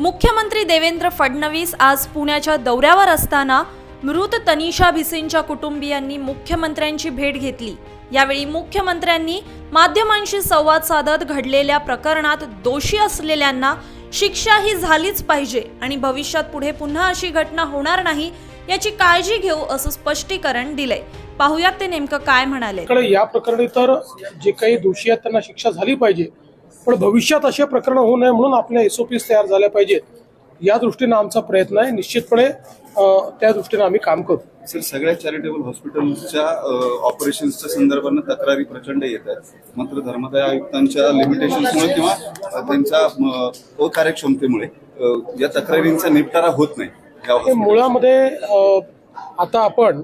मुख्यमंत्री देवेंद्र फडणवीस आज पुण्याच्या दौऱ्यावर असताना मृत तनिषा भिसेंच्या कुटुंबियांनी मुख्यमंत्र्यांची भेट घेतली. यावेळी मुख्यमंत्र्यांनी माध्यमांशी संवाद साधत घडलेल्या प्रकरणात दोषी असलेल्यांना शिक्षा ही झालीच पाहिजे आणि भविष्यात पुढे पुन्हा अशी घटना होणार नाही याची काळजी घेऊ असं स्पष्टीकरण दिलंय. पाहुयात ते नेमकं काय म्हणाले. या प्रकरणी तर जे काही दोषी आहेत त्यांना शिक्षा झाली पाहिजे. पण भविष्यात असे प्रकरण होऊ नये म्हणून आपल्या एसओपीस तयार झाल्या पाहिजेत. या दृष्टीनं आमचा प्रयत्न आहे. निश्चितपणे त्या दृष्टीनं आम्ही काम करू. सर सगळ्या चॅरिटेबल हॉस्पिटल्सच्या ऑपरेशन्सच्या संदर्भानं तक्रारी प्रचंड येत आहेत. मात्र धर्मदाय आयुक्तांच्या लिमिटेशन्समुळे किंवा त्यांच्या अकार्यक्षमतेमुळे या तक्रारींचा निपटारा होत नाही. हे. मुळामध्ये आता आपण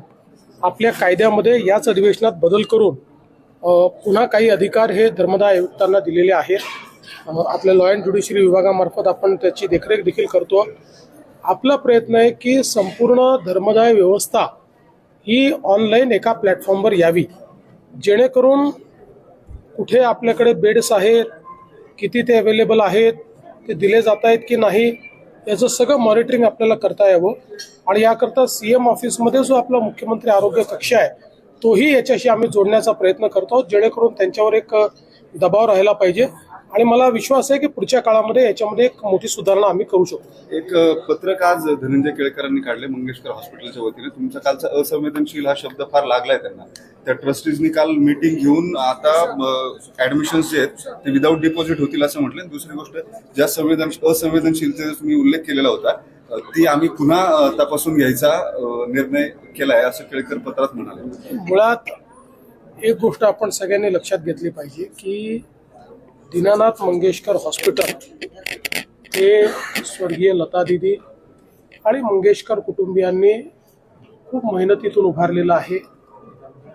आपल्या कायद्यामध्ये याच अधिवेशनात बदल करून पुन्हा काही अधिकार हे धर्मदाय आयुक्तांना दिलेले आहेत. आपल्या लॉ अँड ज्युडिशरी विभागामार्फत आपण त्याची देखरेख देखील करतो. आपला प्रयत्न आहे की संपूर्ण धर्मदाय व्यवस्था ही ऑनलाईन एका प्लॅटफॉर्मवर यावी. जेणेकरून कुठे आपल्याकडे बेड्स आहेत किती ते अवेलेबल आहेत ते दिले जात आहेत की नाही याचं सगळं मॉनिटरिंग आपल्याला करता यावं. आणि याकरता सी एम ऑफिसमध्ये जो आपला मुख्यमंत्री आरोग्य कक्ष आहे तोही याच्याशी आम्ही जोडण्याचा प्रयत्न करतो आहोत जेणेकरून त्यांच्यावर एक दबाव राहायला पाहिजे. आणि मला विश्वास आहे की पुढच्या काळामध्ये याच्यामध्ये एक मोठी सुधारणा आम्ही करू शकतो एक पत्रक आज धनंजय केळकरांनी काढले मंगेशकर हॉस्पिटलच्या वतीने. तुमचा कालचा असंवेदनशील हा शब्द फार लागलाय त्यांना. त्या ट्रस्टीजनी काल मीटिंग घेऊन आता ऍडमिशन्स जे आहेत ते विदाऊट डिपॉझिट होतील असं म्हटलं. दुसरी गोष्ट ज्या संवेदन असंवेदनशीलतेचा तुम्ही उल्लेख केलेला होता ती आम्ही पुन्हा तपासून घ्यायचा निर्णय निर्णय केलाय असं केळकर पत्रात म्हणाले. मुळात एक गोष्ट आपण सगळ्यांनी लक्षात घेतली पाहिजे की दीनानाथ मंगेशकर हॉस्पिटल हे स्वर्गीय लता दिदी आणि मंगेशकर कुटुंबियांनी खूप मेहनतीतून उभारलेलं आहे.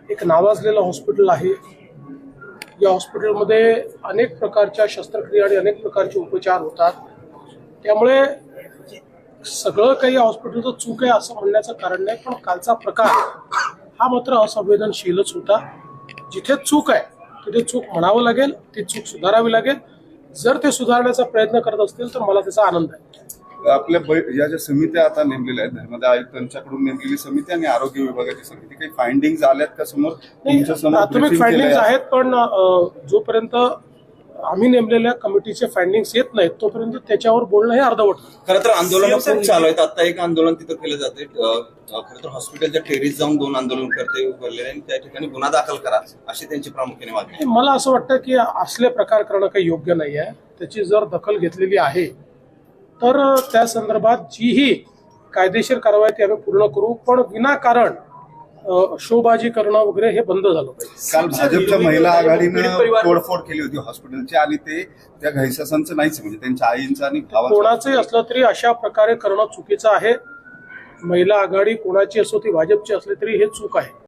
एक नावाजलेलं हॉस्पिटल आहे. या हॉस्पिटलमध्ये अनेक प्रकारच्या शस्त्रक्रिया आणि अनेक प्रकारचे उपचार होतात. त्यामुळे सगळं काही हॉस्पिटलचं चूक आहे असं म्हणण्याचं कारण नाही पण कालचा प्रकार हा मात्र असंवेदनशीलच होता. जिथे चूक आहे तिथे चूक म्हणावं लागेल ती चूक सुधारावी लागेल. जर ते सुधारण्याचा प्रयत्न करत असतील तर मला त्याचा आनंद आहे. आपल्या बै- या ज्या समित्या आता नेमलेल्या आहेत धर्मदाय आयुक्तांच्याकडून नेमलेली समिती आणि आरोग्य विभागाची समिती काही फाइंडिंग आल्यात का समोर? तुमच्यासमोर प्राथमिक फाइंडिंग? आहेत. पण जोपर्यंत आम्ही नेमलेल्या कमिटीचे फाइंडिंग्स येत नाहीत तोपर्यंत त्याच्यावर बोलणं हे अर्धवट. खरं तर आंदोलन खूप चालू आहेत. आता एक आंदोलन तिथं केलं जाते खरं तर हॉस्पिटलच्या टेरीस जाऊन दोन आंदोलन करते उभारलेले आणि त्या ठिकाणी गुन्हा दाखल करा अशी त्यांची प्रामुख्याने मागणी. मला असं वाटतं की असले प्रकार करणं काही योग्य नाही आहे त्याची जर दखल घेतलेली आहे तर त्या संदर्भात जीही कायदेशीर कारवाई ती आम्ही पूर्ण करू. पण विनाकारण शोबाजी करणं वगैरे हे बंद झालं पाहिजे. काल भाजपच्या महिला आघाडीनं तोडफोड केली होती हॉस्पिटलची आणि ते त्या घैसासांचं नाहीच म्हणजे त्यांच्या आईंचं आणि भावाचं. कोणाचंही असलं तरी अशा प्रकारे करणं चुकीचं आहे. महिला आघाडी कोणाची असो ती भाजपची असली तरी हे चूक आहे.